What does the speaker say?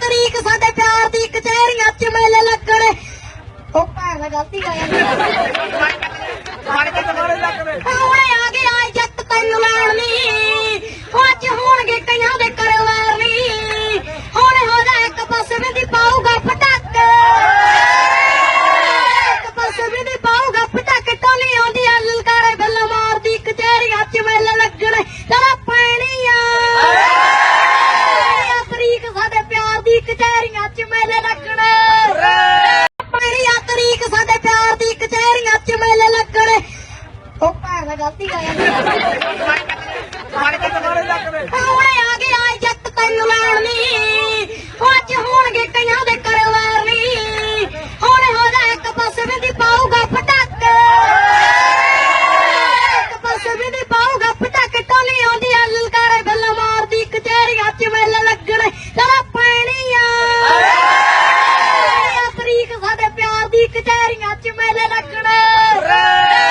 ਤਰੀਕ ਸਾਡੇ ਪਿਆਰ ਦੀ ਕਚਹਿਰੀਆਂ ਚ ਮੇਲੇ ਲੱਗਣੇ। ਉਹ ਭੈਣ ਨਾਲ ਗਲਤੀ ਕਰ ਆਉਣੇ ਆ ਗਏ ਆ ਜੱਟ ਤੈਨੂੰ ਲੈਣ। ਨੀ ਉਹ ਅੱਜ ਹੋਣਗੇ ਕਈਆਂ ਦੇ ਕਰਵਾਰ ਨੀ ਹੁਣ ਹੋ ਜਾ ਇੱਕ ਪਾਸੇ ਵੀ ਦੀ ਪਾਊਗਾ ਪਟਾਕ। ਇੱਕ ਪਾਸੇ ਵੀ ਦੀ ਪਾਊਗਾ ਪਟਾਕ। ਟੋਲੀ ਆਉਂਦੀ ਆ ਲਲਕਾਰੇ ਬੱਲਾ ਮਾਰਦੀ ਕਚਹਿਰੀਆਂ ਚ ਮੇਲੇ ਲੱਗਣੇ। ਚਲਾ ਪੈਣੀ ਆ ਆ ਤਰੀਕ ਸਾਡੇ ਪਿਆਰ ਦੀ ਕਚਹਿਰੀਆਂ ਚ ਮੇਲੇ ਲੱਗਣੇ ਮੇਰੀ ਆ ਤਰੀਕ ਸਾਡੇ ਪਿਆਰ ਦੀ ਕਚਹਿਰੀਆਂ ਚ ਮੇਲੇ ਲੱਗਣੇ ਉਹ ਭੈਣ ਗਲਤੀ ਕਰ सरकार आजची महिला लागणार.